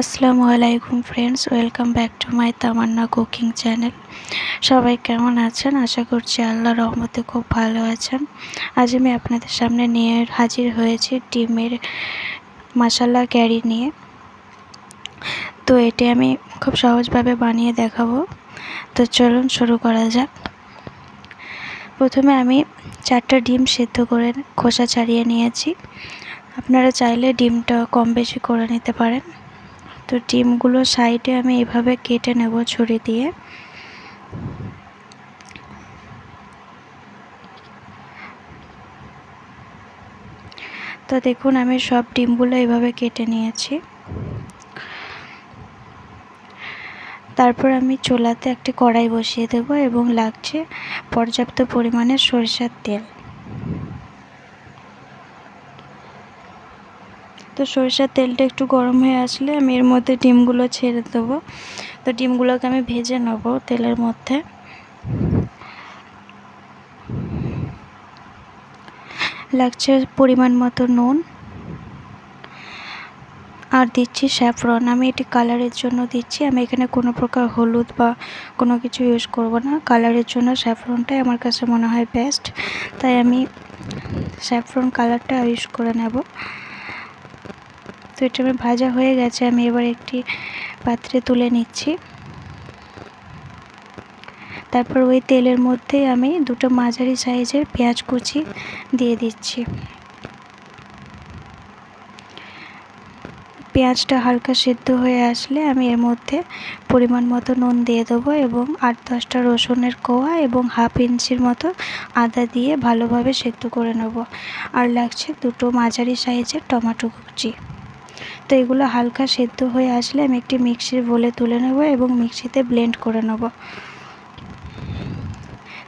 আসসালামু আলাইকুম friends welcome back to my Tamanna cooking channel সবাই কেমন আছেন? আশা করছি আল্লাহ রহমতে খুব ভালো আছেন। আজ আমি আপনাদের সামনে নিয়ে হাজির হয়েছি ডিমের মশালা ক্যারি নিয়ে। তো এটি আমি খুব সহজভাবে বানিয়ে দেখাবো। তো চলুন শুরু করা যাক। প্রথমে আমি চারটা ডিম সেদ্ধ করে খোসা ছাড়িয়ে নিয়েছি। আপনারা চাইলে ডিমটা কম বেশি করে নিতে পারেন। তো ডিমগুলো সাইডে আমি এভাবে কেটে নেব ছুরি দিয়ে। তো দেখুন, আমি সব ডিমগুলো এভাবে কেটে নিয়েছি। তারপর আমি চুলাতে একটি কড়াই বসিয়ে দেব এবং লাগছে পর্যাপ্ত পরিমাণে সরিষার তেল। তো সরিষার তেলটা একটু গরম হয়ে আসলে আমি এর মধ্যে ডিমগুলো ছেড়ে দেবো। তো ডিমগুলোকে আমি ভেজে নেব তেলের মধ্যে। লাগছে পরিমাণ মতো নুন। আর দিচ্ছি স্যাফরন। আমি এটি কালারের জন্য দিচ্ছি। আমি এখানে কোনো প্রকার হলুদ বা কোনো কিছু ইউজ করব না। কালারের জন্য স্যাফরনটাই আমার কাছে মনে হয় বেস্ট তাই আমি স্যাফরন কালারটা ইউজ করে নেব। এটা আমার ভাজা হয়ে গেছে, আমি এবার একটি পাত্রে তুলে নিচ্ছি। তারপর ওই তেলের মধ্যে আমি দুটো মাঝারি সাইজের পেঁয়াজ কুচি দিয়ে দিচ্ছি। পেঁয়াজটা হালকা সেদ্ধ হয়ে আসলে আমি এর মধ্যে পরিমাণ মতো নুন দিয়ে দেবো এবং আট দশটা রসুনের কোয়া এবং হাফ ইঞ্চির মতো আদা দিয়ে ভালোভাবে সেদ্ধ করে নেব। আর লাগছে দুটো মাঝারি সাইজের টমেটো কুচি। তো এগুলো হালকা সেদ্ধ হয়ে আসলে আমি একটি মিক্সির বলে তুলে নেব এবং মিক্সিতে ব্লেন্ড করে নেব।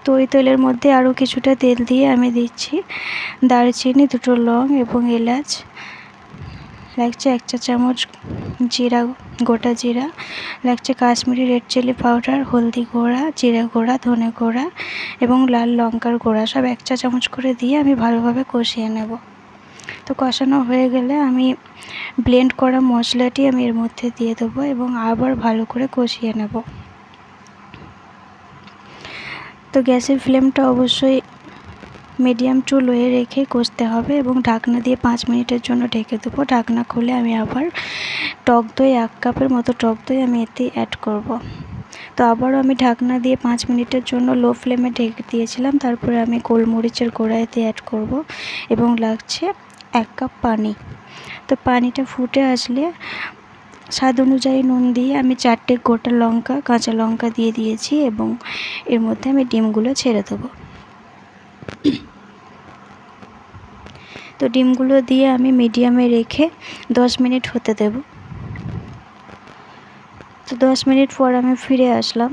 তো ওই তেলের মধ্যে আরও কিছুটা তেল দিয়ে আমি দিচ্ছি দারচিনি, দুটো লং এবং এলাচ। লাগছে এক চা চামচ জিরা, গোটা জিরা। লাগছে কাশ্মীরি রেড চিলি পাউডার, হলদি গুঁড়া, জিরা গুঁড়া, ধনে গুঁড়া এবং লাল লঙ্কার গুঁড়া। সব এক চা চামচ করে দিয়ে আমি ভালোভাবে কষিয়ে নেব। তো কষানো হয়ে গেলে আমি ব্লেন্ড করা মশলাটি আমি এর মধ্যে দিয়ে দেবো এবং আবার ভালো করে কষিয়ে নেব তো গ্যাসের ফ্লেমটা অবশ্যই মিডিয়াম টু লোয়ে রেখে কষতে হবে এবং ঢাকনা দিয়ে পাঁচ মিনিটের জন্য ঢেকে দেবো ঢাকনা খুলে আমি আবার টক দই, এক কাপের মতো টক দই আমি এতে অ্যাড করব। তো আবারও আমি ঢাকনা দিয়ে পাঁচ মিনিটের জন্য লো ফ্লেমে ঢেকে দিয়েছিলাম, তারপরে আমি গোলমরিচের গোড়া এতে অ্যাড করব এবং লাগছে এক কাপ পানি। তো পানিটা ফুটে আসলে স্বাদ অনুযায়ী নুন দিয়ে আমি চারটে গোটা লঙ্কা, কাঁচা লঙ্কা দিয়ে দিয়েছি এবং এর মধ্যে আমি ডিমগুলো ছেড়ে দেবো। তো ডিমগুলো দিয়ে আমি মিডিয়ামে রেখে দশ মিনিট হতে দেব। তো দশ মিনিট পর আমি ফিরে আসলাম।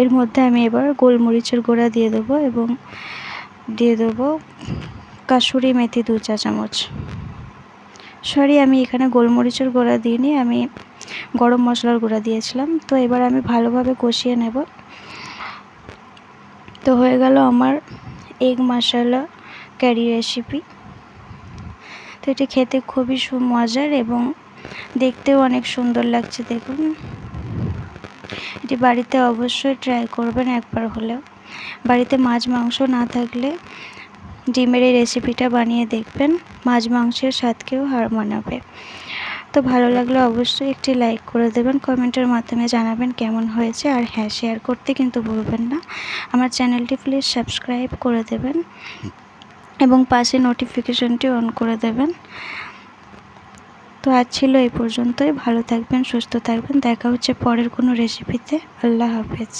এর মধ্যে আমি এবার গোলমরিচের গোড়া দিয়ে দেবো এবং দিয়ে দেবো কাসুরি মেথি দু চা চামচ। সরি, আমি এখানে গোলমরিচের গোড়া দিইনি, আমি গরম মশলার গুঁড়া দিয়েছিলাম। তো এবার আমি ভালোভাবে কষিয়ে নেব। তো হয়ে গেল আমার এগ মশলা ক্যারি রেসিপি তো এটি খেতে খুবই মজার এবং দেখতেও অনেক সুন্দর লাগছে, দেখুন। এটি বাড়িতে অবশ্যই ট্রাই করবেন একবার হলেও। বাড়িতে মাছ, মাংস না থাকলে ডিমের এই রেসিপিটা বানিয়ে দেখবেন, মাছ মাংসের স্বাদকেও হার মানাবে। তো ভালো লাগলে অবশ্যই একটি লাইক করে দেবেন কমেন্টের মাধ্যমে জানাবেন কেমন হয়েছে, আর হ্যাঁ শেয়ার করতে কিন্তু ভুলবেন না। আমার চ্যানেলটি প্লিজ সাবস্ক্রাইব করে দেবেন এবং পাশে নোটিফিকেশনটি অন করে দেবেন। তো আজ ছিল এই পর্যন্তই, ভালো থাকবেন, সুস্থ থাকবেন, দেখা হচ্ছে পরের কোনো রেসিপিতে আল্লাহ হাফেজ।